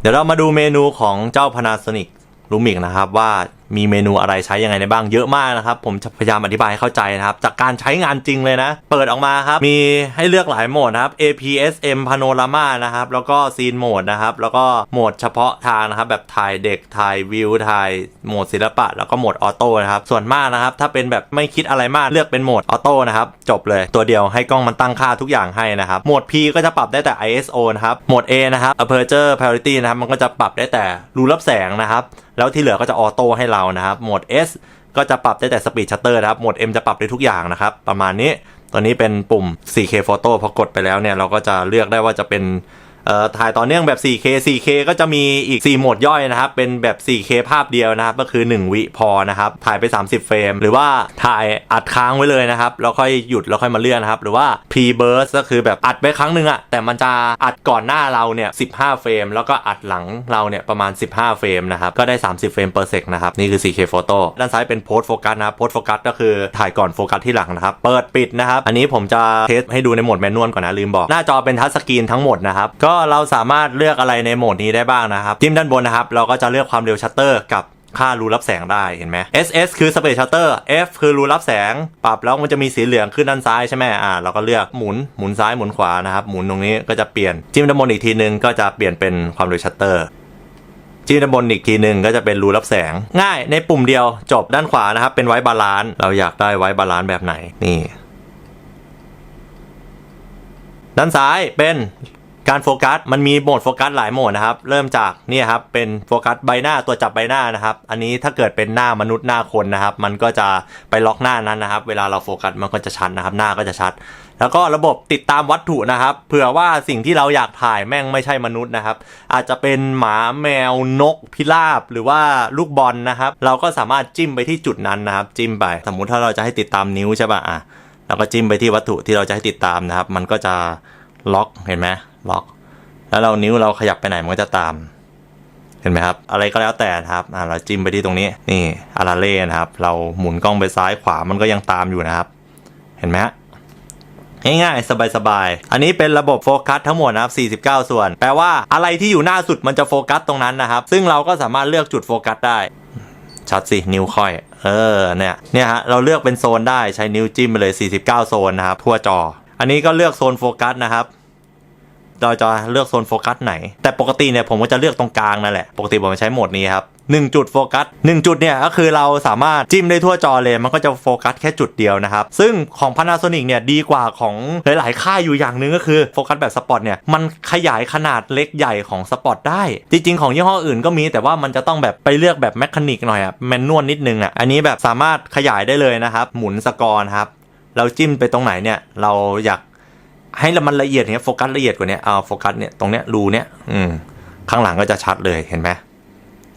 เดี๋ยวเรามาดูเมนูของเจ้า Panasonic Lumix นะครับว่า มีเมนูอะไรใช้ยังไงได้บ้างเยอะมากนะครับ ผมจะพยายามอธิบายให้เข้าใจนะครับ จากการใช้งานจริงเลยนะ เปิดออกมาครับ มีให้เลือกหลายโหมดนะครับ APS-M Panorama นะครับ แล้วก็ Scene Mode นะครับ แล้วก็โหมดเฉพาะทางนะครับ แบบถ่ายเด็กถ่ายวิวถ่ายโหมดศิลปะ แล้วก็โหมดออโต้นะครับ ส่วนมากนะครับ ถ้าเป็นแบบไม่คิดอะไรมากเลือกเป็นโหมดออโต้นะครับจบเลยตัวเดียวให้กล้องมันตั้งค่าทุกอย่างให้นะครับโหมด P ก็จะปรับได้แต่ ISO นะครับโหมด A นะครับ Aperture Priority นะครับมันก็จะปรับได้แต่รูรับแสงนะครับแล้วที่เหลือก็จะออโต้ให้เรานะครับ โหมด S ก็จะปรับได้แต่สปีดชัตเตอร์นะครับ โหมด M จะปรับได้ทุกอย่างนะครับ ประมาณนี้ตอนนี้เป็นปุ่ม 4K Photo พอกดไปแล้วเนี่ย เราก็จะเลือกได้ว่าจะเป็น ถ่ายต่อเนื่องแบบ 4K 4K ก็จะมีอีก 4 โหมดย่อยนะครับ เป็นแบบ 4K ภาพเดียวนะครับ ก็คือ 1 วิพอนะครับ ถ่ายไป 30 เฟรม หรือว่าถ่ายอัดค้างไว้เลยนะครับ แล้วค่อยหยุด แล้วค่อยมาเลื่อนนะครับ หรือว่า pre burst ก็คือแบบอัดไปครั้งหนึ่งอะแต่มันจะอัดก่อนหน้าเราเนี่ย 15 เฟรม แล้วก็อัดหลังเราเนี่ยประมาณ 15 เฟรมนะครับ ก็ได้ 30 เฟรม per sec นะครับ นี่คือ 4K photo ด้านซ้ายเป็น post focus นะครับ post focus ก็คือถ่ายก่อนโฟกัสที่หลังนะครับ เปิดปิดนะครับ อันนี้ผมจะเทสให้ดูในโหมดแมนนวลก่อนนะลืมบอก หน้าจอเป็นทัชสกรีนทั้งหมดนะครับก็็เราสามารถเลือกอะไรในโหมดนี้ได้บ้างนะครับ จิ้มด้านบนนะครับ เราก็จะเลือกความเร็วชัตเตอร์กับค่ารูรับแสงได้เห็นไหม SS คือ Space Shutter F คือรูรับแสง ปรับแล้วมันจะมีสีเหลืองขึ้นด้านซ้ายใช่ไหมอ่าเราก็เลือกหมุนหมุนซ้ายหมุนขวานะครับ หมุนตรงนี้ก็จะเปลี่ยนจิ้มด้านบนอีกทีนึงก็จะเปลี่ยนเป็นความเร็วชัตเตอร์จิ้มด้านบนอีกทีหนึ่งก็จะเป็นรูรับแสง ง่ายในปุ่มเดียวจบด้านขวานะครับ เป็นไว้บาลานซ์เราอยากได้ไว้บาลานซ์แบบไหนนี่ ด้านซ้ายเป็น การโฟกัสมันมีโหมดโฟกัสหลายโหมดนะครับ เริ่มจากนี่ครับเป็นโฟกัสใบหน้าตัวจับใบหน้านะครับ อันนี้ถ้าเกิดเป็นหน้ามนุษย์หน้าคนนะครับ มันก็จะไปล็อกหน้านั้นนะครับ เวลาเราโฟกัสมันก็จะชัดนะครับ หน้าก็จะชัด แล้วก็ระบบติดตามวัตถุนะครับ เผื่อว่าสิ่งที่เราอยากถ่ายแม่งไม่ใช่มนุษย์นะครับ อาจจะเป็นหมาแมวนกพิราบหรือว่าลูกบอลนะครับ เราก็สามารถจิ้มไปที่จุดนั้นนะครับ จิ้มไป สมมุติถ้าเราจะให้ติดตามนิ้วใช่ป่ะอะแล้วก็จิ้มไปที่วัตถุที่เราจะให้ติดตามนะครับ มันก็จะล็อกเห็นไหม ล็อก แล้วเรานิ้วเราขยับไปไหนมันก็จะตาม เห็นไหมครับ อะไรก็แล้วแต่ครับอ่าเราจิ้มไปที่ตรงนี้นี่อาราเล่นะครับ เราหมุนกล้องไปซ้ายขวามันก็ยังตามอยู่นะครับ เห็นไหมฮะง่ายๆ สบายๆ อันนี้เป็นระบบโฟกัสทั้งหมดนะครับ 49 ส่วน แปลว่าอะไรที่อยู่หน้าสุดมันจะโฟกัสตรงนั้นนะครับ ซึ่งเราก็สามารถเลือกจุดโฟกัสได้ ชัดสิ นิ้วค่อย เออ เนี่ย เนี่ยฮะ เราเลือกเป็นโซนได้ ใช้นิ้วจิ้มไปเลย 49 โซนนะครับ ทั่วจอ อันนี้ก็เลือกโซนโฟกัสนะครับ เราจะเลือกโซนโฟกัสไหน แต่ปกติเนี่ยผมก็จะเลือกตรงกลางนั่นแหละ ปกติผมใช้โหมดนี้ครับ1จุดโฟกัส1จุดเนี่ยก็คือเราสามารถจิ้มได้ทั่วจอเลย มันก็จะโฟกัสแค่จุดเดียวนะครับ ซึ่งของ Panasonic เนี่ยดีกว่าของหลายๆ ค่ายอยู่อย่างหนึ่งก็คือโฟกัสแบบสปอตเนี่ยมันขยายขนาดเล็กใหญ่ของสปอตได้ จริง ๆ ของยี่ห้ออื่นก็มี แต่ว่ามันจะต้องแบบไปเลือกแบบแมคานิกหน่อยอะแมนนวลนิดนึงอะอันนี้แบบสามารถขยายได้เลยนะครับหมุนสกอร์ครับเราจิ้มไปตรงไหนเนี่ยเราอยาก ให้มันละเอียดเนี่ยโฟกัสละเอียดกว่านี้เอาโฟกัสเนี่ยตรงเนี้ยรูเนี้ยอืมข้างหลังก็จะชัดเลยเห็นไหม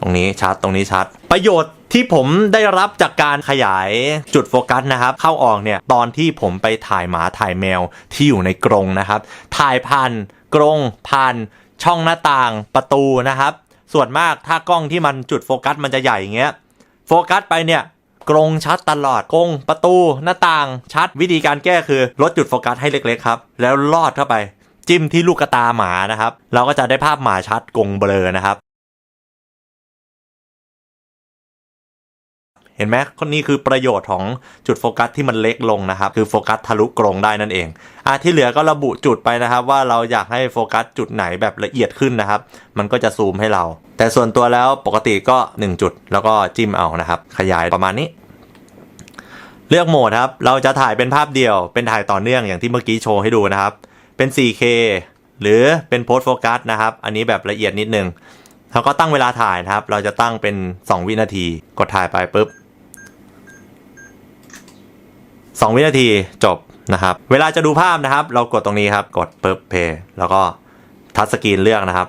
ตรงนี้ชัดตรงนี้ชัด ประโยชน์ที่ผมได้รับจากการขยายจุดโฟกัสนะครับ เข้าออกเนี่ยตอนที่ผมไปถ่ายหมาถ่ายแมวที่อยู่ในกรงนะครับ ถ่ายผ่านกรงผ่านช่องหน้าต่างประตูนะครับ ส่วนมากถ้ากล้องที่มันจุดโฟกัสมันจะใหญ่อย่างเงี้ยโฟกัสไปเนี่ย กรงชัดตลอดกรงประตูหน้าต่างชัดวิธีการแก้คือลดจุดโฟกัสให้เล็กๆครับ แล้วลอดเข้าไป จิ้มที่ลูกตาหมานะครับ เราก็จะได้ภาพหมาชัดกรงเบลอนะครับ เห็นไหมคนนี้คือประโยชน์ของจุดโฟกัสที่มันเล็กลงนะครับ คือโฟกัสทะลุกรงได้นั่นเองอะที่เหลือก็ระบุจุดไปนะครับว่าเราอยากให้โฟกัสจุดไหนแบบละเอียดขึ้นนะครับ มันก็จะซูมให้เรา แต่ส่วนตัวแล้วปกติก็ 1 จุด แล้วก็จิ้มเอานะครับ ขยายประมาณนี้ เลือกโหมดครับ เราจะถ่ายเป็นภาพเดียว เป็นถ่ายต่อเนื่องอย่างที่เมื่อกี้โชว์ให้ดูนะครับ เป็น 4K หรือเป็นโพสโฟกัสนะครับ อันนี้แบบละเอียดนิดนึงแล้วก็ตั้งเวลาถ่ายนะครับ เราจะตั้งเป็น 2 วินาที กดถ่ายไปปุ๊บ 2 วินาทีจบนะครับ เวลาจะดูภาพนะครับ เรากดตรงนี้ครับ กดปุ๊บเพย์แล้วก็ทัชสกรีนเลือกนะครับ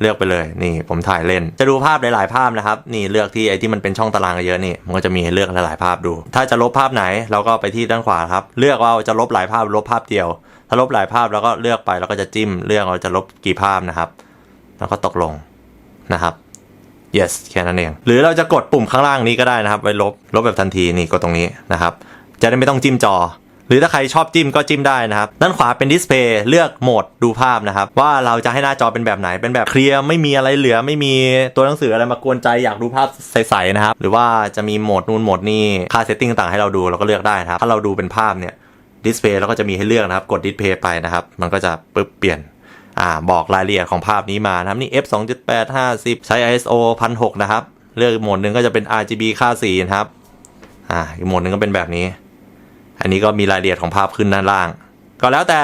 เลือกไปเลยนี่ผมถ่ายเล่น จะดูภาพหลายๆภาพนะครับ นี่เลือกที่ไอ้ที่มันเป็นช่องตารางเยอะนี่มันก็จะมีให้เลือกหลายๆภาพดู ถ้าจะลบภาพไหนเราก็ไปที่ด้านขวาครับ เลือกว่าจะลบหลายภาพลบภาพเดียว ถ้าลบหลายภาพแล้วก็เลือกไปแล้วก็จะจิ้มเลือกเราจะลบกี่ภาพนะครับ แล้วก็ตกลงนะครับ yes แค่นั้นเอง หรือเราจะกดปุ่มข้างล่างนี้ก็ได้นะครับ ไว้ลบ ลบแบบทันทีนี่กดตรงนี้นะครับ จะได้ไม่ต้องจิ้มจอ หรือถ้าใครชอบจิ้มก็จิ้มได้นะครับ ด้านขวาเป็นดิสเพย์เลือกโหมดดูภาพนะครับ ว่าเราจะให้หน้าจอเป็นแบบไหนเป็นแบบเคลียร์ไม่มีอะไรเหลือไม่มีตัวหนังสืออะไรมากวนใจอยากดูภาพใสๆนะครับ หรือว่าจะมีโหมดนู่นโหมดนี่ค่าเซตติ้งต่างให้เราดูเราก็เลือกได้นะครับถ้าเราดูเป็นภาพเนี่ยดิสเพย์เราก็จะมีให้เลือกนะครับ กดดิสเพย์ไปนะครับ มันก็จะปึ๊บเปลี่ยนอ่าบอกรายละเอียดของภาพนี้มานะครับนี่ f 2.8 50 ใช้ ISO 1006 นะครับ เลือกอีกโหมดหนึ่งก็จะเป็น RGB ค่าสีนะครับ อ่าอีกโหมดหนึ่งก็เป็นแบบนี้ อันนี้ก็มีรายละเอียดของภาพขึ้นด้านล่าง ก็แล้วแต่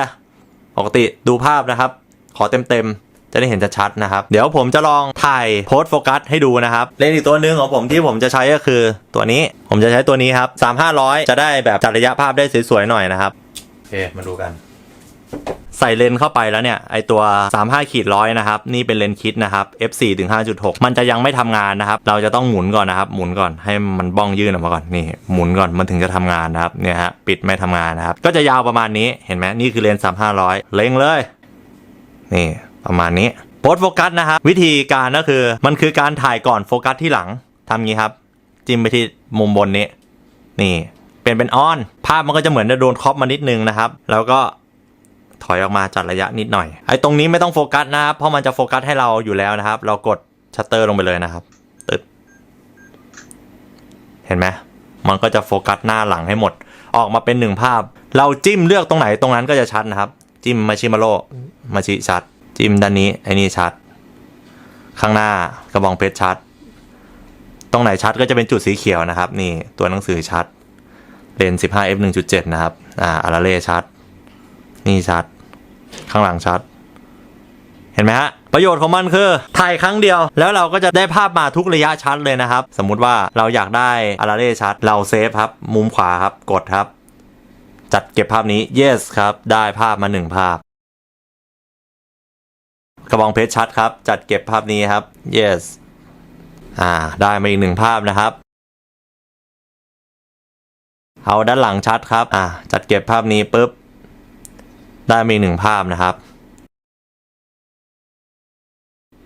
ปกติดูภาพนะครับ ขอเต็มๆ จะได้เห็นชัดๆนะครับ เดี๋ยวผมจะลองถ่ายโพสโฟกัสให้ดูนะครับ เลนส์อีกตัวหนึ่งของผมที่ผมจะใช้ก็คือตัวนี้ผมจะใช้ตัวนี้ครับ3500 จะได้แบบจัดระยะภาพได้สวยๆหน่อยนะครับโอเคมาดูกัน ใส่เลนเข้าไปแล้วเนี่ยไอตัว 35ขีดร้อยนะครับนี่เป็นเลนคิดนะครับ f 4ถึง5.6 มันจะยังไม่ทำงานนะครับ เราจะต้องหมุนก่อนนะครับ หมุนก่อนให้มันบ้องยื่นออกมาก่อนนี่หมุนก่อนมันถึงจะทำงานนะครับเนี่ยฮะปิดไม่ทำงานนะครับ ก็จะยาวประมาณนี้เห็นไหมนี่คือเลนส์3500 เล็งเลย นี่ประมาณนี้โพสโฟกัสนะครับวิธีการก็คือมันคือการถ่ายก่อนโฟกัสที่หลังทำงี้ครับ จิ้มไปที่มุมบนนี้ นี่ เปลี่ยนเป็นออน ภาพมันก็จะเหมือนจะโดนครอปมานิดนึงนะครับ แล้วก็ ถอยออกมาจัดระยะนิดหน่อย ไอ้ตรงนี้ไม่ต้องโฟกัสนะครับ เพราะมันจะโฟกัสให้เราอยู่แล้วนะครับ เรากดชัตเตอร์ลงไปเลยนะครับตึ๊ดเห็นไหมมันก็จะโฟกัสหน้าหลังให้หมด ออกมาเป็นหนึ่งภาพ เราจิ้มเลือกตรงไหนตรงนั้นก็จะชัดนะครับ จิ้มมาชิมาโร่มาชิชัด จิ้มด้านนี้ไอ้นี่ชัด ข้างหน้ากระบองเพชรชัด ตรงไหนชัดก็จะเป็นจุดสีเขียวนะครับ นี่ตัวหนังสือชัดเลนส์ 15f 1.7 นะครับ อ่าอาราเล่ชัด นี่ชัด ข้างหลังชัด เห็นไหมฮะ ประโยชน์ของมันคือ ถ่ายครั้งเดียว แล้วเราก็จะได้ภาพมาทุกระยะชัดเลยนะครับ สมมุติว่าเราอยากได้อาราเล่ชัด เราเซฟครับ มุมขวาครับ กดครับ จัดเก็บภาพนี้ yes ครับ ได้ภาพมาหนึ่งภาพ กระบองเพชรชัดครับ จัดเก็บภาพนี้ครับ yes อ่า ได้มาอีกหนึ่งภาพนะครับเอาด้านหลังชัดครับ อ่า จัดเก็บภาพนี้ปุ๊บ ได้มีหนึ่งภาพนะครับ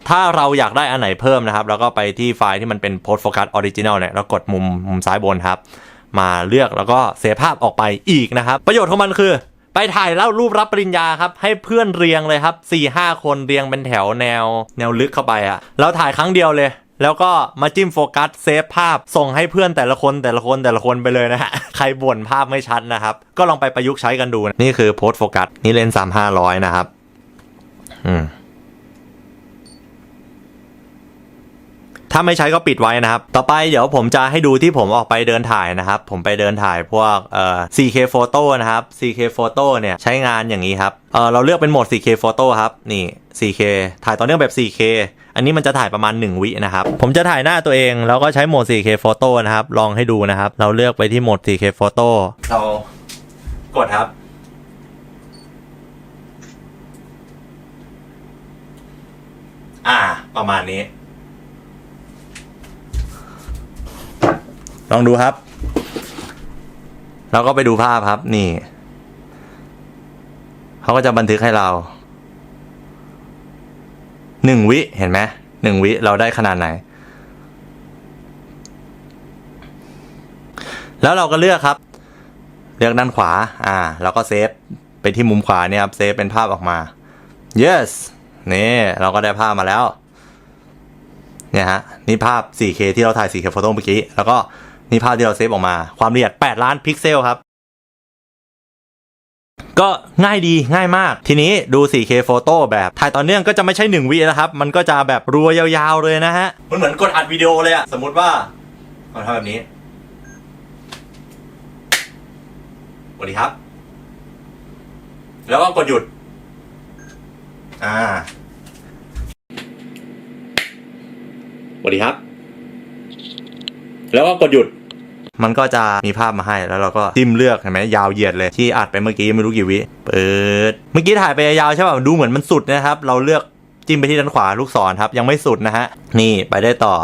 ถ้าเราอยากได้อันไหนเพิ่มนะครับ แล้วก็ไปที่ไฟล์ที่มันเป็น post focus original เนี่ยแล้วกดมุมมุมซ้ายบนครับ มาเลือกแล้วก็เสียภาพออกไปอีกนะครับ ประโยชน์ของมันคือ ไปถ่ายแล้วรูปรับปริญญาครับ ให้เพื่อนเรียงเลยครับ4ี่ห้าคนเรียงเป็นแถวแนว แนวลึกเข้าไปอะเราถ่ายครั้งเดียวเลย แล้วก็มาจิ้มโฟกัสเซฟภาพส่งให้เพื่อนแต่ละคนแต่ละคนแต่ละคนไปเลยนะฮะ ใครบ่นภาพไม่ชัดนะครับ ก็ลองไปประยุกต์ใช้กันดูนะนี่คือโพสโฟกัสนี่เลนส์สามห้าร้อยนะครับ อืมถ้าไม่ใช้ก็ปิดไว้นะครับ ต่อไปเดี๋ยวผมจะให้ดูที่ผมออกไปเดินถ่ายนะครับ ผมไปเดินถ่ายพวกเอ่อ 4K Photo นะครับ 4K Photo เนี่ยใช้งานอย่างนี้ครับ เออเราเลือกเป็นโหมด 4K Photo ครับ นี่ 4K ถ่ายต่อเนื่องแบบ 4K อันนี้มันจะถ่ายประมาณ 1 วินะครับ ผมจะถ่ายหน้าตัวเอง แล้วก็ใช้โหมด 4K Photo นะครับ ลองให้ดูนะครับ เราเลือกไปที่โหมด 4K Photo เรากดครับอ่า ประมาณนี้ ลองดูครับ เราก็ไปดูภาพครับ นี่ เขาก็จะบันทึกให้เรา หนึ่งวิเห็นไหมหนึ่งวิเราได้ขนาดไหน แล้วเราก็เลือกครับ เลือกด้านขวา อ่าแล้วก็เซฟไปที่มุมขวาเนี่ยครับ เซฟเป็นภาพออกมา yes นี่เราก็ได้ภาพมาแล้ว เนี่ยฮะ นี่ภาพ 4K ที่เราถ่าย 4K โฟโต้เมื่อกี้ แล้วก็นี่ภาพที่เราเซฟออกมา ความละเอียด 8 ล้านพิกเซลครับ ก็ง่ายดีง่ายมาก ทีนี้ดู 4K โฟโต้แบบ ถ่ายต่อเนื่องก็จะไม่ใช่ 1วินะครับ มันก็จะแบบรัวยาวๆเลยนะฮะ มันเหมือนกดอัดวิดีโอเลยอะสมมติว่าเราทำแบบนี้สวัสดีครับ แล้วก็กดหยุด อ่าสวัสดีครับ แล้วก็กดหยุด มันก็จะมีภาพมาให้แล้วเราก็จิ้มเลือกเห็นไหมยาวเหยียดเลยที่อัดไปเมื่อกี้ไม่รู้กี่วิเปิดเมื่อกี้ถ่ายไปยาวใช่ป่ะดูเหมือนมันสุดนะครับ เราเลือกจิ้มไปที่ด้านขวาลูกศรครับยังไม่สุดนะฮะนี่ไปได้ต่อ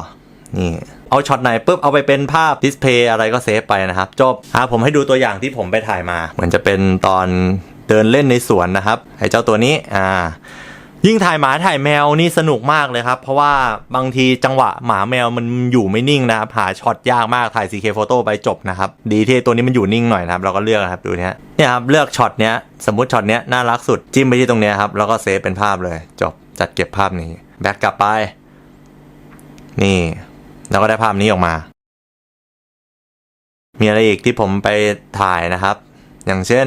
นี่เอาช็อตไหนปุ๊บเอาไปเป็นภาพดิสเพย์อะไรก็เซฟไปนะครับ จบอะผมให้ดูตัวอย่างที่ผมไปถ่ายมา เหมือนจะเป็นตอนเดินเล่นในสวนนะครับไอ้เจ้าตัวนี้อ่า ยิ่งถ่ายหมาถ่ายแมวนี่สนุกมากเลยครับ เพราะว่าบางทีจังหวะหมาแมวมันอยู่ไม่นิ่งนะครับ หาช็อตยากมากถ่าย 4K โฟโต้ไปจบนะครับ ดีที่ตัวนี้มันอยู่นิ่งหน่อยนะครับ เราก็เลือกครับดูเนี้ยเนี่ยครับเลือกช็อตเนี้ยสมมติช็อตเนี้ยน่ารักสุดจิ้มไปที่ตรงเนี้ยครับแล้วก็เซฟเป็นภาพเลยจบจัดเก็บภาพนี้แบ็กกลับไป นี่แล้วก็ได้ภาพนี้ออกมา มีอะไรอีกที่ผมไปถ่ายนะครับ อย่างเช่น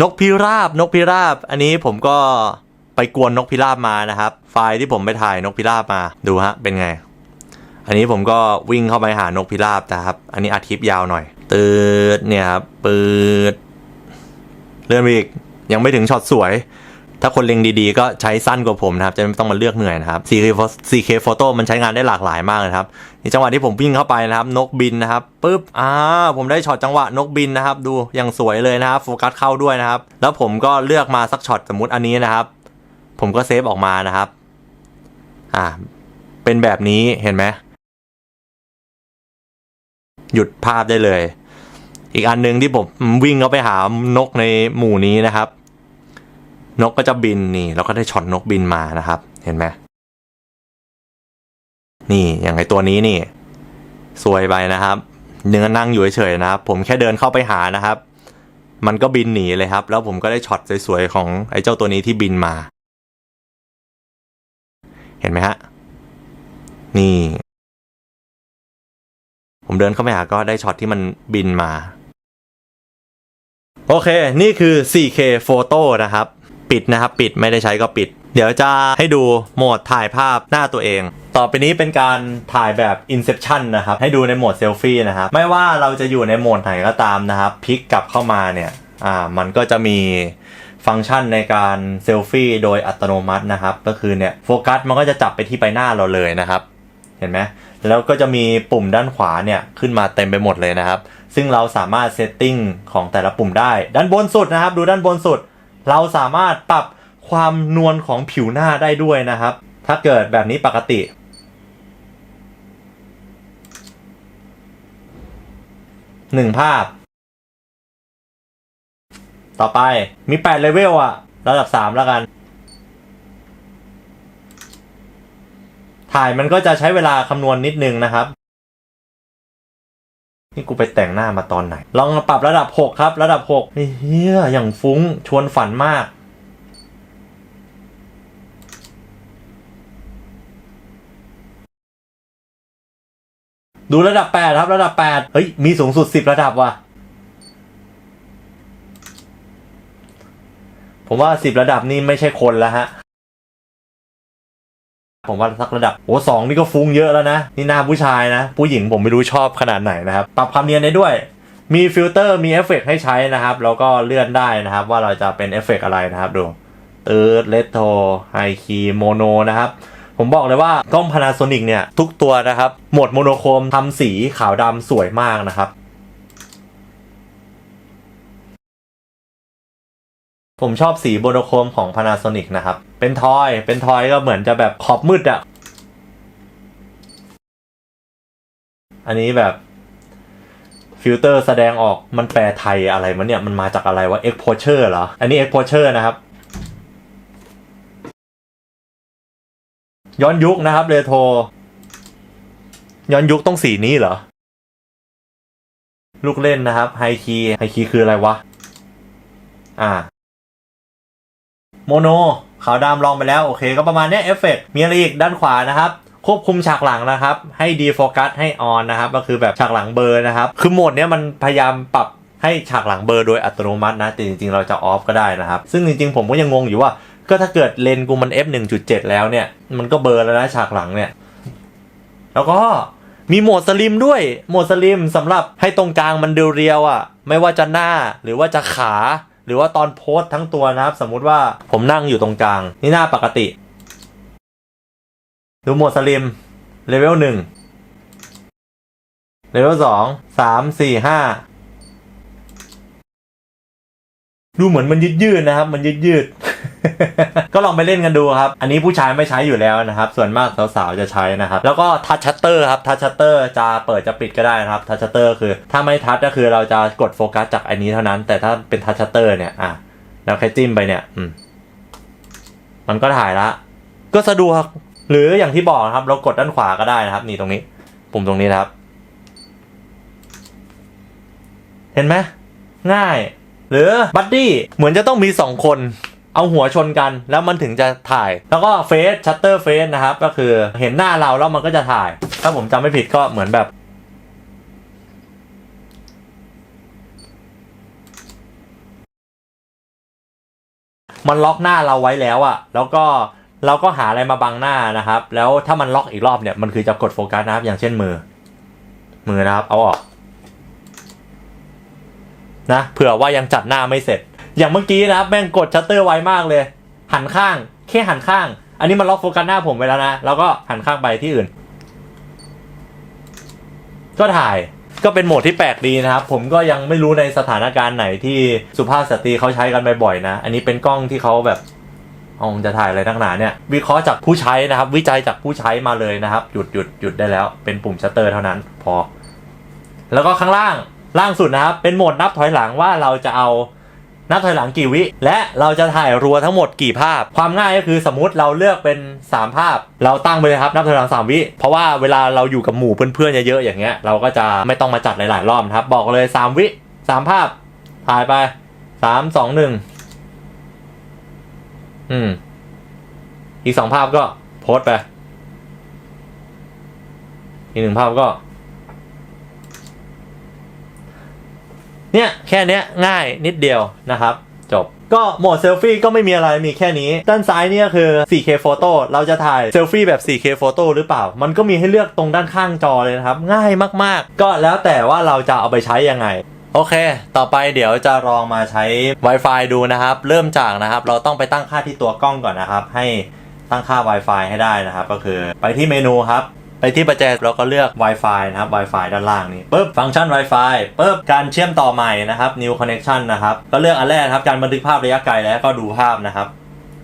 นกพิราบนกพิราบ อันนี้ผมก็ ไปกวนนกพิราบมานะครับ ไฟล์ที่ผมไปถ่ายนกพิราบมาดูฮะเป็นไง อันนี้ผมก็วิ่งเข้าไปหานกพิราบนะครับ อันนี้อัดคลิปยาวหน่อย ตืดเนี่ยครับปืดเลื่อนไปอีกยังไม่ถึงช็อตสวย ถ้าคนเล็งดีๆ ก็ใช้สั้นกว่าผมนะครับ จะไม่ต้องมาเลือกเหนื่อยนะครับ 4K pho- 4K photo มันใช้งานได้หลากหลายมากเลยครับในจังหวะที่ผมวิ่งเข้าไปนะครับ นกบินนะครับปุ๊บอ่าผมได้ช็อตจังหวะนกบินนะครับ ดูอย่างสวยเลยนะครับโฟกัสเข้าด้วยนะครับ แล้วผมก็เลือกมาสักช็อตสมมติอันนี้นะครับ ผมก็เซฟออกมานะครับ อ่า เป็นแบบนี้เห็นไหม หยุดภาพได้เลย อีกอันหนึ่งที่ผมวิ่งเข้าไปหานกในหมู่นี้นะครับ นกก็จะบินนี่แล้วก็ได้ช็อตนกบินมานะครับ เห็นไหมนี่อย่างไอตัวนี้นี่สวยไปนะครับยังนั่งอยู่เฉยๆนะครับ ผมแค่เดินเข้าไปหานะครับ มันก็บินหนีเลยครับ แล้วผมก็ได้ช็อตสวยๆของไอ้เจ้าตัวนี้ที่บินมา เห็นไหมฮะ นี่ ผมเดินเข้าไปหาก็ได้ช็อตที่มันบินมา โอเค นี่คือ 4K โฟโต้นะครับ ปิดนะครับ ปิดไม่ได้ใช้ก็ปิด เดี๋ยวจะให้ดูโหมดถ่ายภาพหน้าตัวเอง ต่อไปนี้เป็นการถ่ายแบบ Inception นะครับ ให้ดูในโหมดเซลฟี่นะครับ ไม่ว่าเราจะอยู่ในโหมดไหนก็ตามนะครับ พลิกกลับเข้ามาเนี่ย อ่า มันก็จะมี ฟังก์ชันในการเซลฟี่โดยอัตโนมัตินะครับ ก็คือเนี่ยโฟกัสมันก็จะจับไปที่ใบหน้าเราเลยนะครับ เห็นไหมแล้วก็จะมีปุ่มด้านขวาเนี่ยขึ้นมาเต็มไปหมดเลยนะครับ ซึ่งเราสามารถเซตติ้งของแต่ละปุ่มได้ ด้านบนสุดนะครับ ดูด้านบนสุด เราสามารถปรับความนวลของผิวหน้าได้ด้วยนะครับ ถ้าเกิดแบบนี้ปกติ หนึ่งภาพ ต่อไปมี8เลเวลอะระดับ 3 แล้วกัน ถ่ายมันก็จะใช้เวลาคำนวณนิดนึงนะครับ นี่กูไปแต่งหน้ามาตอนไหน ลองมาปรับระดับ 6 ครับ ระดับ6เฮียอย่างฟุ้งชวนฝันมาก ดูระดับ 8 ครับ ระดับ 8 เฮ้ย มีสูงสุด 10 ระดับว่ะ ผมว่า10ระดับนี่ไม่ใช่คนแล้วฮะ ผมว่าสักระดับโอ้สองนี่ก็ฟุ้งเยอะแล้วนะ นี่หน้าผู้ชายนะ ผู้หญิงผมไม่รู้ชอบขนาดไหนนะครับ ปรับความเนียนได้ด้วยมีฟิลเตอร์มีเอฟเฟกต์ให้ใช้นะครับ แล้วก็เลื่อนได้นะครับ ว่าเราจะเป็นเอฟเฟกต์อะไรนะครับดูเตืดเลตโทไฮคีโมโนนะครับ ผมบอกเลยว่ากล้อง Panasonic เนี่ย ทุกตัวนะครับ โหมดโมโนโครมทำสีขาวดำสวยมากนะครับ ผมชอบสีโมโนโครมของ Panasonic นะครับ เป็นทอย เป็นทอยก็เหมือนจะแบบขอบมืดอะอันนี้แบบฟิลเตอร์แสดงออกมันแปลไทยอะไรมันเนี่ย มันมาจากอะไรวะ exposure เหรอ อันนี้ exposure นะครับ ย้อนยุคนะครับเรโทรย้อนยุคต้องสีนี้เหรอ ลูกเล่นนะครับไฮคีไฮคีคืออะไรวะ อ่า โมโนขาวดำลองไปแล้ว โอเค ก็ประมาณนี้เอฟเฟกมีอะไรอีกด้านขวานะครับ ควบคุมฉากหลังนะครับ ให้ดีโฟกัสให้ออนนะครับ ก็คือแบบฉากหลังเบอร์นะครับ คือโหมดเนี้ยมันพยายามปรับให้ฉากหลังเบอร์โดยอัตโนมัตินะ แต่จริงๆ เราจะออฟก็ได้นะครับ ซึ่งจริงๆ ผมก็ยังงงอยู่ว่า ก็ถ้าเกิดเลนส์กูมัน f 1.7 แล้วเนี่ย มันก็เบอร์แล้วนะฉากหลังเนี่ย แล้วก็มีโหมดสลิมด้วย โหมดสลิมสำหรับให้ตรงกลางมันเรียวๆอะ ไม่ว่าจะหน้าหรือว่าจะขา หรือว่าตอนโพสต์ทั้งตัวนะครับ สมมุติว่าผมนั่งอยู่ตรงกลาง นี่หน้าปกติ ดูหมดสลิมเลเวลหนึ่งเลเวลสองสามสี่ห้าดูเหมือนมันยืดยืดนะครับ มันยืดยืด ก็ลองไปเล่นกันดูครับ อันนี้ผู้ชายไม่ใช้อยู่แล้วนะครับ ส่วนมากสาวๆจะใช้นะครับ แล้วก็ทัชชัตเตอร์ครับ ทัชชัตเตอร์จะเปิดจะปิดก็ได้นะครับ ทัชชัตเตอร์คือ ถ้าไม่ทัชก็คือเราจะกดโฟกัสจากอันนี้เท่านั้น แต่ถ้าเป็นทัชชัตเตอร์เนี่ย อะ แล้วแค่จิ้มไปเนี่ย อืม มันก็ถ่ายละ ก็สะดวก หรืออย่างที่บอกครับ เรากดด้านขวาก็ได้นะครับ นี่ตรงนี้ ปุ่มตรงนี้นะครับ เห็นไหมง่าย หรือบัดดี้ เหมือนจะต้องมีสองคน เอาหัวชนกันแล้วมันถึงจะถ่าย แล้วก็เฟซชัตเตอร์เฟซนะครับ ก็คือเห็นหน้าเราแล้วมันก็จะถ่าย ถ้าผมจำไม่ผิดก็เหมือนแบบมันล็อกหน้าเราไว้แล้วอะแล้วก็เราก็หาอะไรมาบังหน้านะครับ แล้วถ้ามันล็อกอีกรอบเนี่ยมันคือจะกดโฟกัสนะครับ อย่างเช่นมือ มือนะครับ เอาออกนะเผื่อว่ายังจัดหน้าไม่เสร็จ อย่างเมื่อกี้นะครับแม่งกดชัตเตอร์ไวมากเลย หันข้าง แค่หันข้าง อันนี้มันล็อกโฟกัสหน้าผมไปแล้วนะ แล้วก็หันข้างไปที่อื่น ก็ถ่ายก็เป็นโหมดที่แปลกดีนะครับ ผมก็ยังไม่รู้ในสถานการณ์ไหนที่สุภาพสตรีเขาใช้กันบ่อยๆนะ อันนี้เป็นกล้องที่เขาแบบอาจะถ่ายอะไรทั้งหนาเนี่ย วิเคราะห์จากผู้ใช้นะครับ วิจัยจากผู้ใช้มาเลยนะครับ หยุดหยุดหยุดได้แล้ว เป็นปุ่มชัตเตอร์เท่านั้นพอ แล้วก็ข้างล่างล่างสุดนะครับ เป็นโหมดนับถอยหลังว่าเราจะเอา นับถอยหลังกี่วิ และเราจะถ่ายรัวทั้งหมดกี่ภาพ ความง่ายก็คือสมมติเราเลือกเป็น 3 ภาพ เราตั้งไปเลยครับนับถอยหลัง 3 วิ เพราะว่าเวลาเราอยู่กับหมู่เพื่อนๆเยอะๆอย่างเงี้ยเราก็จะไม่ต้องมาจัดหลายๆรอบครับ บอกเลย 3 วิ 3 ภาพ ถ่ายไป 3 2 1 อืม อีกสองภาพก็โพสไป อีกหนึ่งภาพก็ เนี่ยแค่เนี้ยง่ายนิดเดียวนะครับ จบก็โหมดเซลฟี่ก็ไม่มีอะไรมีแค่นี้ ด้านซ้ายเนี่ยคือ 4K โฟโต้เราจะถ่ายเซลฟี่แบบ 4K โฟโต้หรือเปล่า มันก็มีให้เลือกตรงด้านข้างจอเลยนะครับ ง่ายมากๆ ก็แล้วแต่ว่าเราจะเอาไปใช้ยังไง โอเค ต่อไปเดี๋ยวจะลองมาใช้ Wi-Fi ดูนะครับ เริ่มจากนะครับ เราต้องไปตั้งค่าที่ตัวกล้องก่อนนะครับ ให้ตั้งค่า Wi-Fi ให้ได้นะครับ ก็คือไปที่เมนูครับ ไปที่ประแจเราก็เลือก Wi-Fi นะครับ Wi-Fi ด้านล่างนี้ปุ๊บฟังก์ชัน Wi-Fi ปุ๊บการเชื่อมต่อใหม่นะครับ New Connection นะครับ ก็เลือกอันแรกครับการบันทึกภาพระยะไกลแล้วก็ดูภาพนะครับ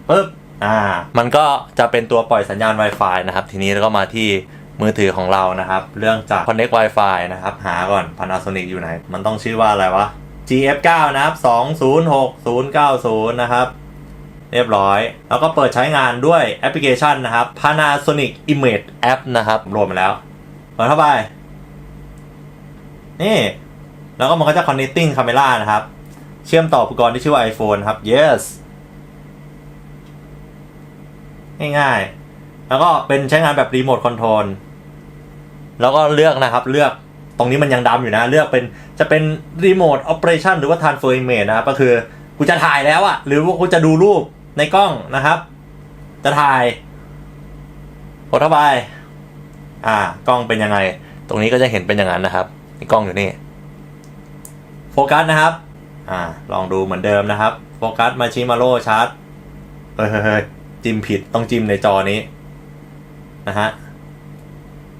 ปุ๊บอ่ามันก็จะเป็นตัวปล่อยสัญญาณ Wi-Fi นะครับ ทีนี้เราก็มาที่มือถือของเรานะครับ เรื่องจาก Connect Wi-Fi นะครับ หาก่อน Panasonic อยู่ไหน มันต้องชื่อว่าอะไรวะ GF9 นะครับ 206090 นะครับ เรียบร้อย แล้วก็เปิดใช้งานด้วยแอปพลิเคชันนะครับ Panasonic Image App นะครับรวมมาแล้วเปิดเข้าไป นี่ แล้วก็มันก็จะ connecting camera นะครับ เชื่อมต่ออุปกรณ์ที่ชื่อว่า iPhone ครับ yes ง่ายๆ แล้วก็เป็นใช้งานแบบรีโมทคอนโทรล แล้วก็เลือกนะครับเลือกตรงนี้มันยังดำอยู่นะ เลือกเป็นจะเป็นรีโมท operation หรือว่า transfer image นะครับก็คือกูจะถ่ายแล้วอะหรือว่ากูจะดูรูป ในกล้องนะครับ จะถ่ายกดเข้าไปอ่ากล้องเป็นยังไง ตรงนี้ก็จะเห็นเป็นอย่างนั้นนะครับนี่กล้องอยู่นี่ โฟกัสนะครับ อ่า ลองดูเหมือนเดิมนะครับ โฟกัสมาชิมาโลชาร์ตเฮ้ยเฮ้ยเฮ้ยจิ้มผิดต้องจิ้มในจอนี้นะฮะ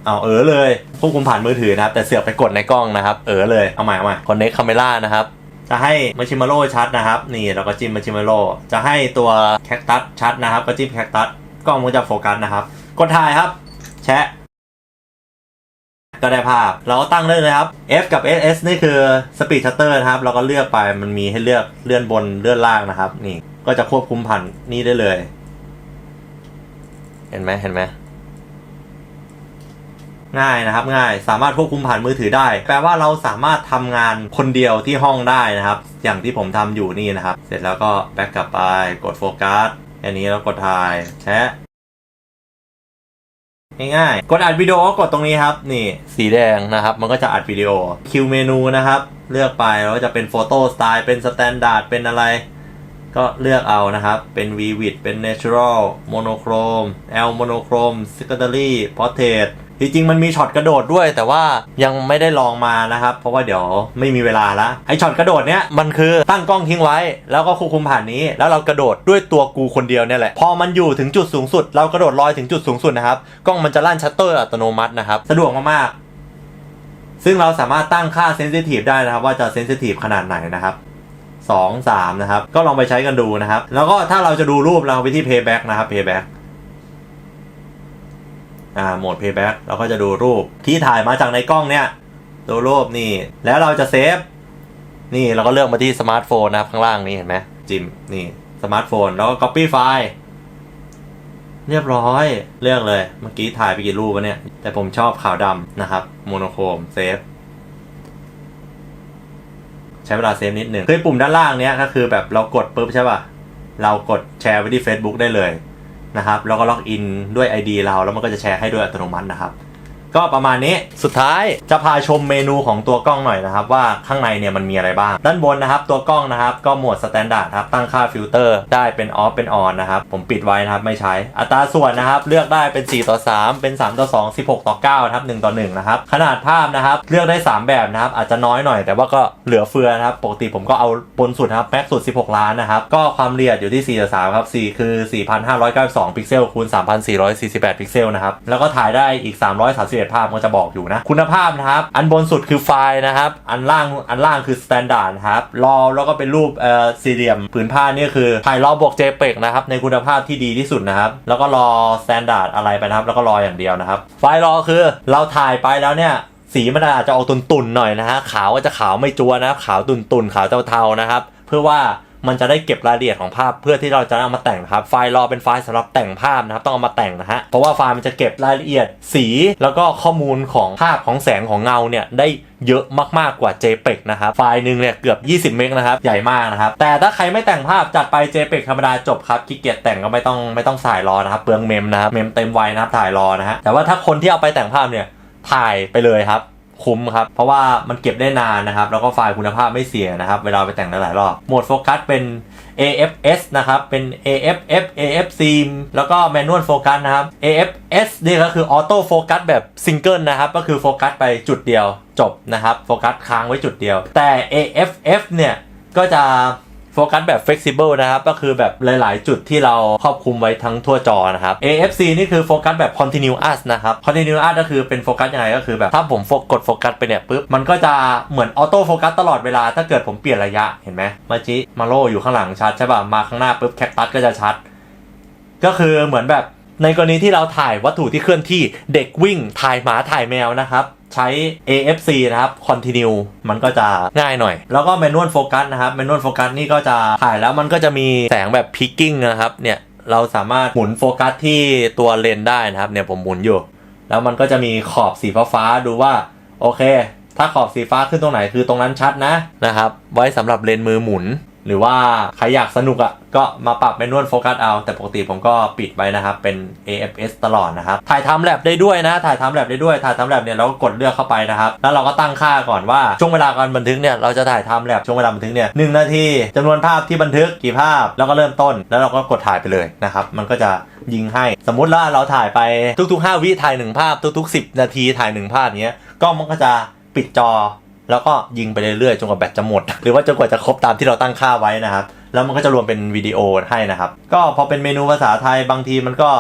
เอาเออเลยควบคุมผ่านมือถือนะครับ แต่เสือกไปกดในกล้องนะครับ เออเลยเอาใหม่เอาใหม่ Connect Camera นะครับ จะให้มาชิมาโร่ชัดนะครับ นี่เราก็จิ้มมาชิมาโร่จะให้ตัวแคคตัสชัดนะครับ ก็จิ้มแคคตัสกล้องมันจะโฟกัสนะครับ กดถ่ายครับ แชะ ก็ได้ภาพ เราก็ตั้งได้เลยครับ F กับ SS นี่คือ Speed Shutter นะครับ เราก็เลือกไปมันมีให้เลือกเลื่อนบนเลื่อนล่างนะครับ นี่ก็จะควบคุมผ่านนี่ได้เลย เห็นไหมเห็นไหม ง่ายนะครับง่ายสามารถควบคุมผ่านมือถือได้ แปลว่าเราสามารถทำงานคนเดียวที่ห้องได้นะครับ อย่างที่ผมทำอยู่นี่นะครับ เสร็จแล้วก็แบ็กกลับไปกดโฟกัสแค่นี้แล้วกดถ่ายแชะง่ายๆ กดอัดวิดีโอกดตรงนี้ครับ นี่สีแดงนะครับ มันก็จะอัดวิดีโอคิวเมนูนะครับ เลือกไปแล้วจะเป็นโฟโต้สไตล์เป็นสแตนดาร์ดเป็นอะไร ก็เลือกเอานะครับ เป็น Vivid เป็น Natural Monochrome L Monochrome Secondary Portrait จริงๆมันมีช็อตกระโดดด้วย แต่ว่ายังไม่ได้ลองมานะครับเพราะว่าเดี๋ยวไม่มีเวลาละไอช็อตกระโดดเนี้ยมันคือตั้งกล้องทิ้งไว้ แล้วก็ควบคุมผ่านนี้ แล้วเรากระโดดด้วยตัวกูคนเดียวเนี่ยแหละพอมันอยู่ถึงจุดสูงสุด เรากระโดดลอยถึงจุดสูงสุดนะครับกล้องมันจะลั่นชัตเตอร์อัตโนมัตินะครับสะดวกมากๆซึ่งเราสามารถตั้งค่าเซนซิทีฟได้นะครับ ว่าจะเซนซิทีฟขนาดไหนนะครับสองสามนะครับก็ลองไปใช้กันดูนะครับ แล้วก็ถ้าเราจะดูรูปเราไปที่ payback นะครับ payback อ่าโหมด payback เราก็จะดูรูปที่ถ่ายมาจากในกล้องเนี่ยดูรูปนี่ แล้วเราจะเซฟ นี่เราก็เลือกมาที่สมาร์ทโฟนนะครับข้างล่างนี้เห็นไหมจิมนี่สมาร์ทโฟนแล้วก็ copy ไฟล์เรียบร้อย เลือกเลย เมื่อกี้ถ่ายไปกี่รูปวะเนี่ย แต่ผมชอบขาวดำนะครับโมโนโครมเซฟใช้เวลาเซฟนิดหนึ่งคือปุ่มด้านล่างเนี้ยก็คือแบบเรากดปุ๊บใช่ป่ะ เรากดแชร์ไว้ที่ Facebook ได้เลย นะครับแล้วก็ล็อกอินด้วย ID เราแล้วมันก็จะแชร์ให้ด้วยอัตโนมัตินะครับ ก็ประมาณนี้สุดท้ายจะพาชมเมนูของตัวกล้องหน่อยนะครับ ว่าข้างในเนี่ยมันมีอะไรบ้าง ด้านบนนะครับ ตัวกล้องนะครับ ก็โหมดสแตนดาร์ดครับตั้งค่าฟิลเตอร์ได้เป็นออฟเป็นออนนะครับ ผมปิดไว้นะครับไม่ใช้ อัตราส่วนนะครับ เลือกได้เป็น 4 ต่อ 3 เป็น 3 ต่อ 2 16 ต่อ9นะครับ1ต่อ1นะครับขนาดภาพนะครับ เลือกได้ 3 แบบนะครับ อาจจะน้อยหน่อย แต่ว่าก็เหลือเฟือนะครับปกติผมก็เอาบนสุดนะครับแม็กสุด 16 ล้านนะครับก็ความละเอียดอยู่ที่ 4 ต่อ 3 ครับ 4 คือ 4,592 พิกเซลคูณ3,448 พิกเซลนะครับแล้วก็ถ่ายได้อีก 331ภาพก็จะบอกอยู่นะ คุณภาพนะครับ อันบนสุดคือไฟล์นะครับ อันล่างอันล่างคือสแตนดาร์ดครับรอแล้วก็เป็นรูปเอ่อสี่เหลี่ยมผืนผ้านี่คือถ่ายรอบวก JPEG นะครับในคุณภาพที่ดีที่สุดนะครับ แล้วก็รอสแตนดาร์ดอะไรไปนะครับ แล้วก็รออย่างเดียวนะครับ ไฟล์รอคือเราถ่ายไปแล้วเนี่ยสีมันอาจจะออกตุ่นๆหน่อยนะฮะขาวก็จะขาวไม่จัวนะครับขาวตุ่นๆขาวเทาๆนะครับ เพื่อว่า มันจะได้เก็บรายละเอียดของภาพเพื่อที่เราจะเอามาแต่งนะครับไฟล์รอเป็นไฟล์สำหรับแต่งภาพนะครับต้องเอามาแต่งนะฮะเพราะว่าไฟล์มันจะเก็บรายละเอียดสี แล้วก็ข้อมูลของภาพของแสงของเงาเนี่ยได้เยอะมากๆกว่า JPEG นะครับไฟล์หนึ่งเนี่ยเกือบ 20 เมกนะครับใหญ่มากนะครับแต่ถ้าใครไม่แต่งภาพจัดไป JPEG ธรรมดาจบครับขี้เกียจแต่งก็ไม่ต้องไม่ต้องถ่ายรอนะครับเปลืองเมมนะครับเมมเต็มไวนะครับถ่ายรอนะฮะแต่ว่าถ้าคนที่เอาไปแต่งภาพเนี่ยถ่ายไปเลยครับ คุ้มครับ เพราะว่ามันเก็บได้นานนะครับ แล้วก็ไฟล์คุณภาพไม่เสียนะครับ เวลาไปแต่งหลายๆรอบ โหมดโฟกัสเป็น AFS นะครับ เป็น AFF AFC แล้วก็ Manual Focus นะครับ AFS นี่ก็คือออโต้โฟกัสแบบซิงเกิลนะครับ ก็คือโฟกัสไปจุดเดียวจบนะครับ โฟกัสค้างไว้จุดเดียว แต่ AFF เนี่ย ก็จะ โฟกัสแบบ flexible นะครับ ก็คือแบบหลาย ๆ จุดที่เราครอบคลุมไว้ทั้งทั่วจอนะครับ AFC นี่คือโฟกัสแบบ continuous นะครับ continuous ก็คือเป็นโฟกัสยังไงก็คือแบบถ้าผมกดโฟกัสไปเนี่ยปุ๊บ มันก็จะเหมือนออโต้โฟกัสตลอดเวลาถ้าเกิดผมเปลี่ยนระยะเห็นไหมมาจิมาโลอยู่ข้างหลังชัดใช่ป่ะมาข้างหน้าปุ๊บแคคตัสก็จะชัด ก็คือเหมือนแบบ ในกรณีที่เราถ่ายวัตถุที่เคลื่อนที่เด็กวิ่งถ่ายหมาถ่ายแมวนะครับ ใช้ AFC นะครับ Continue มันก็จะง่ายหน่อย แล้วก็ Manual Focus นะครับ Manual Focus นี่ก็จะถ่ายแล้วมันก็จะมีแสงแบบ Picking นะครับเนี่ยเราสามารถหมุนโฟกัสที่ตัวเลนได้นะครับเนี่ยผมหมุนอยู่ แล้วมันก็จะมีขอบสีฟ้าดูว่าโอเค ถ้าขอบสีฟ้าขึ้นตรงไหนคือตรงนั้นชัดนะนะครับ ไว้สำหรับเลนมือหมุน หรือว่าใครอยากสนุกอะ่ะก็มาปรับเป็นนวลโฟกัสเอา แต่ปกติผมก็ปิดไว้นะครับ เป็น AFS ตลอดนะครับ ถ่ายทำแลบได้ด้วยนะ ถ่ายทำแลบได้ด้วย ถ่ายทำแลบเนี่ยเราก็กดเลือกเข้าไปนะครับ แล้วเราก็ตั้งค่าก่อนว่าช่วงเวลาการบันทึกเนี่ยเราจะถ่ายทำแลบช่วงเวลาบันทึกเนี่ยหนึ่งนาทีจำนวนภาพที่บันทึกกี่ภาพ แล้วก็เริ่มต้น แล้วเราก็กดถ่ายไปเลยนะครับ มันก็จะยิงให้ สมมุติว่าเราถ่ายไปทุกๆ 5 วิถ่ายหนึ่งภาพ ทุกๆ 10 นาทีถ่ายหนึ่งภาพเนี้ยกล้องมันก็จะปิดจอ แล้วก็ยิงไปเรื่อยๆจนกว่าแบตจะหมด หรือว่าจนกว่าจะครบตามที่เราตั้งค่าไว้นะครับ แล้วมันก็จะรวมเป็นวิดีโอให้นะครับ ก็พอเป็นเมนูภาษาไทยบางทีมันก็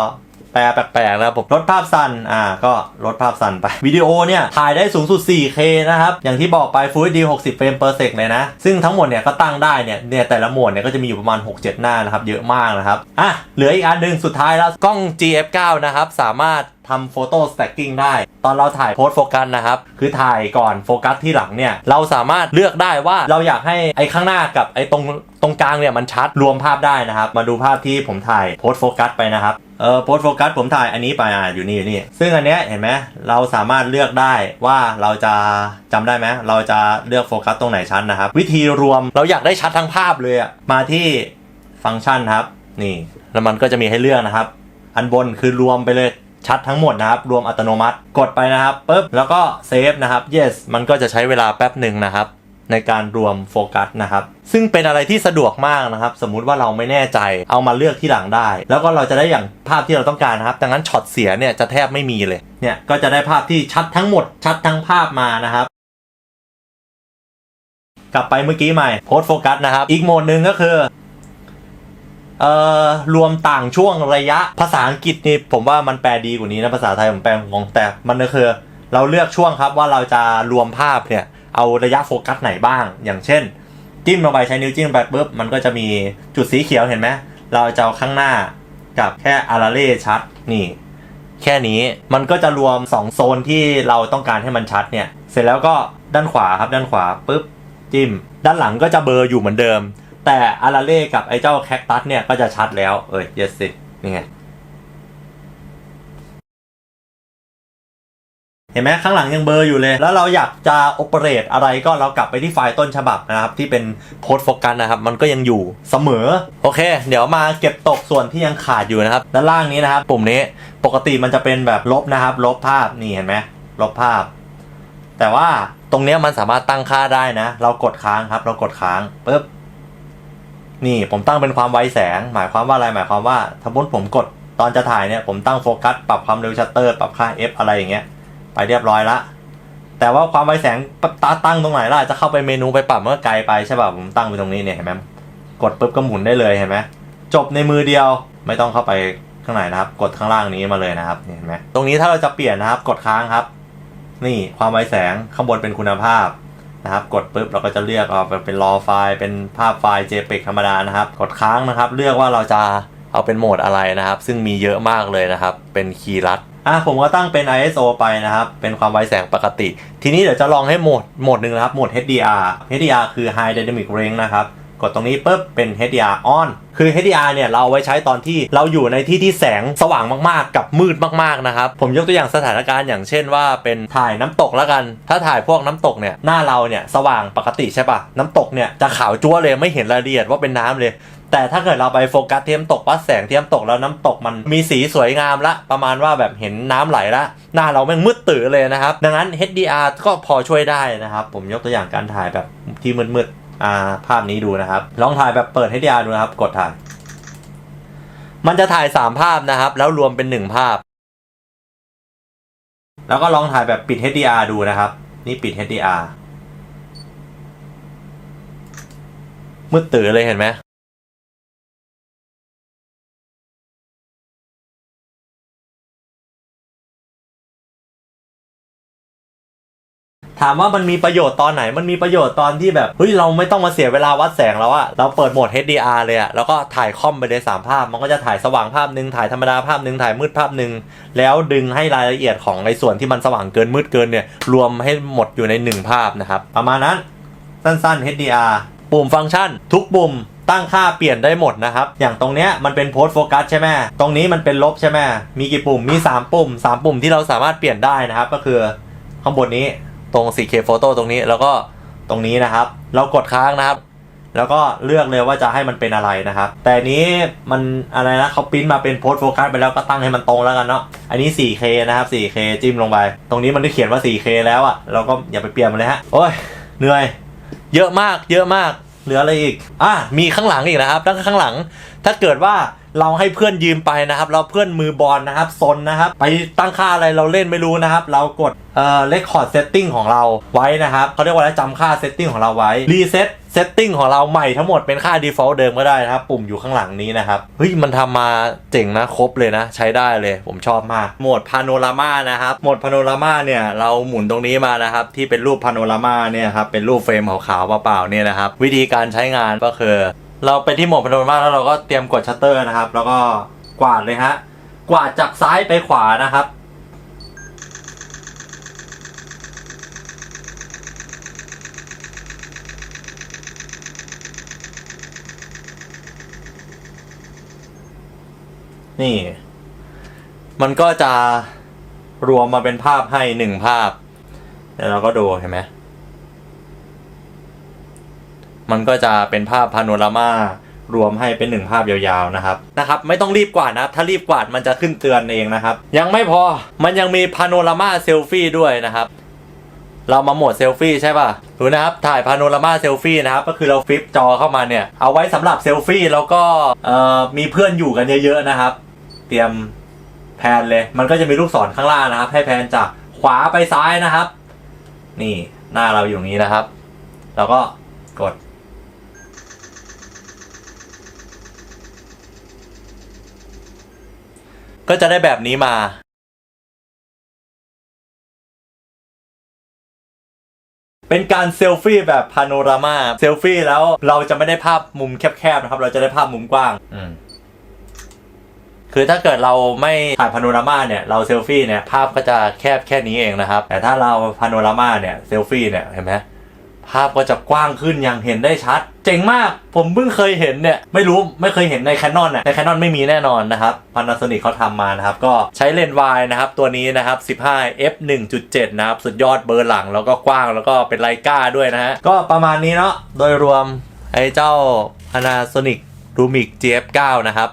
แปลแปลกๆนะครับผมลดภาพสั้นอ่าก็ลดภาพสั้นไป วิดีโอเนี่ยถ่ายได้สูงสุด 4K นะครับ อย่างที่บอกไป Full HD 60 เฟรม per sec เลยนะ ซึ่งทั้งหมดเนี่ยก็ตั้งได้เนี่ยเนี่ยแต่ละโหมดเนี่ยก็จะมีอยู่ประมาณ 6-7 หน้านะครับ เยอะมากนะครับ อะ เหลืออีกอันหนึ่งสุดท้ายแล้ว กล้อง GF9 นะครับ สามารถทำโฟโต้สแต็กกิ้งได้ ตอนเราถ่ายโพสโฟกัสนะครับ คือถ่ายก่อนโฟกัสที่หลังเนี่ย เราสามารถเลือกได้ว่าเราอยากให้ไอ้ข้างหน้ากับไอ้ตรงตรงกลางเนี่ยมันชัดรวมภาพได้นะครับ มาดูภาพที่ผมถ่ายโพสโฟกัสไปนะครับเออโพสโฟกัสผมถ่ายอันนี้ไปอะอยู่นี่อยู่นี่ ซึ่งอันเนี้ยเห็นไหมเราสามารถเลือกได้ว่าเราจะจำได้ไหมเราจะเลือกโฟกัสตรงไหนชัดนะครับ วิธีรวมเราอยากได้ชัดทั้งภาพเลยอะมาที่ฟังก์ชันครับ นี่แล้วมันก็จะมีให้เลือกนะครับ อันบนคือรวมไปเลย ชัดทั้งหมดนะครับ รวมอัตโนมัติกดไปนะครับปุ๊บแล้วก็เซฟนะครับ yes มันก็จะใช้เวลาแป๊บหนึ่งนะครับ ในการรวมโฟกัสนะครับซึ่งเป็นอะไรที่สะดวกมากนะครับ สมมุติว่าเราไม่แน่ใจเอามาเลือกที่หลังได้ แล้วก็เราจะได้อย่างภาพที่เราต้องการนะครับดังนั้นช็อตเสียเนี่ยจะแทบไม่มีเลยเนี่ยก็จะได้ภาพที่ชัดทั้งหมด ชัดทั้งภาพมานะครับกลับไปเมื่อกี้ใหม่โพสโฟกัสนะครับ อีกโหมดหนึ่งก็คือ เอ่อรวมต่างช่วงระยะภาษาอังกฤษนี่ผมว่ามันแปลดีกว่านี้นะภาษาไทยผมแปลงงแต่มันก็คือ เราเลือกช่วงครับว่าเราจะรวมภาพเนี่ยเอาระยะโฟกัสไหนบ้าง อย่างเช่น จิ้มลงไปใช้นิ้วจิ้มไปปุ๊บมันก็จะมีจุดสีเขียวเห็นไหมเราจะเอาข้างหน้ากับแค่อาราเล่ชัดนี่ แค่นี้มันก็จะรวม 2 โซนที่เราต้องการให้มันชัดเนี่ย เสร็จแล้วก็ด้านขวาครับด้านขวาปุ๊บจิ้ม ด้านหลังก็จะเบลออยู่เหมือนเดิม แต่อาราเล่กับไอ้เจ้าแคคตัสเนี่ยก็จะชัดแล้วเออเยสสินี่ไงเห็นไหมข้างหลังยังเบอร์อยู่เลย แล้วเราอยากจะโอเปเรตอะไรก็เรากลับไปที่ไฟล์ต้นฉบับนะครับ ที่เป็นโพสโฟกัสนะครับ มันก็ยังอยู่เสมอ โอเค เดี๋ยวมาเก็บตกส่วนที่ยังขาดอยู่นะครับ ด้านล่างนี้นะครับ ปุ่มนี้ปกติมันจะเป็นแบบลบนะครับ ลบภาพนี่เห็นไหมลบภาพ แต่ว่าตรงนี้มันสามารถตั้งค่าได้นะ เรากดค้างครับ เรากดค้างปุ๊บ นี่ผมตั้งเป็นความไวแสง หมายความว่าอะไรหมายความว่าถ้ามุติผมกดตอนจะถ่ายเนี่ยผมตั้งโฟกัสปรับความเร็วชัตเตอร์ปรับค่า f อะไรอย่างเงี้ยไปเรียบร้อยละแต่ว่าความไวแสงตาตั้งตรงไหนล่ะจะเข้าไปเมนูไปปรับเมื่อไกลไปใช่ป่ะผมตั้งไปตรงนี้เนี่ยเห็นไหมกดปุ๊บก็หมุนได้เลยเห็นไหมจบในมือเดียวไม่ต้องเข้าไปข้างในนะครับ กดข้างล่างนี้มาเลยนะครับเห็นไหมตรงนี้ถ้าเราจะเปลี่ยนนะครับ กดค้างครับ นี่ความไวแสงข้างบนเป็นคุณภาพ นะครับกดปุ๊บเราก็จะเลือกเอาเป็นรอไฟล์ เป็นภาพไฟล์ JPEG ธรรมดานะครับ กดค้างนะครับ เลือกว่าเราจะเอาเป็นโหมดอะไรนะครับ ซึ่งมีเยอะมากเลยนะครับ เป็นคีย์ลัดอะผมก็ตั้งเป็น ISO ไปนะครับ เป็นความไวแสงปกติ ทีนี้เดี๋ยวจะลองให้โหมดโหมดหนึ่งนะครับโหมด HDR HDR คือ High Dynamic Range นะครับ กดตรงนี้ปุ๊บเป็น HDR on คือ HDR เนี่ยเราเอาไว้ใช้ตอนที่เราอยู่ในที่ที่แสงสว่างมากๆ กับมืดมากๆนะครับ ผมยกตัวอย่างสถานการณ์อย่างเช่นว่าเป็นถ่ายน้ำตกแล้วกัน ถ้าถ่ายพวกน้ำตกเนี่ยหน้าเราเนี่ยสว่างปกติใช่ปะน้ำตกเนี่ยจะขาวจั๊วเลยไม่เห็นรายละเอียดว่าเป็นน้ำเลยแต่ถ้าเกิดเราไปโฟกัสเทียมตกวัดแสงเทียมตกแล้วน้ำตกมันมีสีสวยงามละ ประมาณว่าแบบเห็นน้ำไหลละ หน้าเราแม่งมืดตื่อเลยนะครับ ดังนั้น HDR ก็พอช่วยได้นะครับ ผมยกตัวอย่างการถ่ายแบบที่มืดๆ อ่าภาพนี้ดูนะครับ ลองถ่ายแบบเปิด HDR ดูนะครับ กดถ่าย มันจะถ่าย 3 ภาพนะครับ แล้วรวมเป็น 1 ภาพ แล้วก็ลองถ่ายแบบปิด HDR ดูนะครับ นี่ปิด HDR มืดตื่อเลยเห็นไหม ถามว่ามันมีประโยชน์ตอนไหน มันมีประโยชน์ตอนที่แบบ เฮ้ย เราไม่ต้องมาเสียเวลาวัดแสงแล้วอะเราเปิดโหมด HDR เลยอะแล้วก็ถ่ายคอมไปเลย3ภาพ มันก็จะถ่ายสว่างภาพหนึ่งถ่ายธรรมดาภาพหนึ่งถ่ายมืดภาพหนึ่งแล้วดึงให้รายละเอียดของในส่วนที่มันสว่างเกินมืดเกินเนี่ย รวมให้หมดอยู่ใน 1 ภาพนะครับ ประมาณนั้น สั้นๆ HDR ปุ่มฟังก์ชัน ทุกปุ่มตั้งค่าเปลี่ยนได้หมดนะครับ อย่างตรงเนี้ยมันเป็นโพสโฟกัสใช่ไหมตรงนี้มันเป็นลบใช่ไหมมีกี่ปุ่ม มี 3 ปุ่ม 3 ปุ่มที่เราสามารถเปลี่ยนได้นะครับ ก็คือข้างบนนี้ ตรง 4K Photo ตรงนี้แล้วก็ตรงนี้นะครับ เรากดค้างนะครับ แล้วก็เลือกเลยว่าจะให้มันเป็นอะไรนะครับ แต่นี้มันอะไรนะเขาปริ้นมาเป็นโพสโฟกัสไปแล้วก็ตั้งให้มันตรงแล้วกันเนาะอันนี้ 4K นะครับ 4K จิ้มลงไป ตรงนี้มันได้เขียนว่า 4K แล้วอะ่ะเราก็อย่าไปเปลี่ยนมันเลยฮะโอ้ยเหนื่อย เยอะมาก เยอะมากเหลืออะไรอีกอะมีข้างหลังอีกนะครับแล้วก็ข้างหลัง ถ้าเกิดว่า เราให้เพื่อนยืมไปนะครับเราเพื่อนมือบอลนะครับซนนะครับ ไปตั้งค่าอะไรเราเล่นไม่รู้นะครับ เรากดเอ่อ record setting ของเราไว้นะครับเขาเรียกว่าอะไรจำค่า setting ของเราไว้ reset setting ของเราใหม่ทั้งหมดเป็นค่า default เดิมก็ได้นะครับ ปุ่มอยู่ข้างหลังนี้นะครับ เฮ้ย มันทำมาเจ๋งนะครบเลยนะ ใช้ได้เลย ผมชอบมาก โหมดพาโนรามานะครับ โหมดพาโนรามาเนี่ย เราหมุนตรงนี้มานะครับ ที่เป็นรูปพาโนรามาเนี่ยครับ เป็นรูปเฟรมขาวๆเปล่าๆเนี่ยนะครับ วิธีการใช้งานก็คือ เราไปที่โหมดพาโนรามากแล้วเราก็เตรียมกดชัตเตอร์นะครับ แล้วก็กวาดเลยฮะ กวาดจากซ้ายไปขวานะครับ นี่ มันก็จะรวมมาเป็นภาพให้หนึ่งภาพ เดี๋ยวเราก็ดูเห็นไหม มันก็จะเป็นภาพพาโนรามารวมให้เป็นหนึ่งภาพยาวๆนะครับนะครับ ไม่ต้องรีบกวาดนะครับ ถ้ารีบกวาดมันจะขึ้นเตือนเองนะครับ ยังไม่พอมันยังมีพาโนรามาเซลฟี่ด้วยนะครับ เรามาโหมดเซลฟี่ใช่ป่ะดูนะครับถ่ายพาโนรามาเซลฟี่นะครับก็คือเราฟลิปจอเข้ามาเนี่ย เอาไว้สำหรับเซลฟี่แล้วก็เออมีเพื่อนอยู่กันเยอะๆนะครับ เตรียมแพนเลย มันก็จะมีลูกศรข้างล่างนะครับ ให้แพนจากขวาไปซ้ายนะครับ นี่หน้าเราอยู่ตรงนี้นะครับ แล้วก็กด ก็จะได้แบบนี้มาเป็นการเซลฟี่แบบพาโนรามาเซลฟี่แล้วเราจะไม่ได้ภาพมุมแคบๆนะครับ เราจะได้ภาพมุมกว้างอืมคือถ้าเกิดเราไม่ถ่ายพาโนรามาเนี่ยเราเซลฟี่เนี่ยภาพก็จะแคบแค่นี้เองนะครับ แต่ถ้าเราพาโนรามาเนี่ยเซลฟี่เนี่ยเห็นไหม ภาพก็จะกว้างขึ้นอย่างเห็นได้ชัด เจ๋งมากผมเพิ่งเคยเห็นเนี่ย ไม่รู้ไม่เคยเห็นใน Canon น่ะใน Canon ไม่มีแน่นอนนะครับ Panasonic เขาทำมานะครับ ก็ใช้เลนส์วายนะครับ ตัวนี้นะครับ 15 f 1.7 นะครับ สุดยอดเบอร์หลังแล้วก็กว้างแล้วก็เป็นไลกาด้วยนะฮะ ก็ประมาณนี้เนาะโดยรวมไอ้เจ้า Panasonic Lumix GF9 นะครับ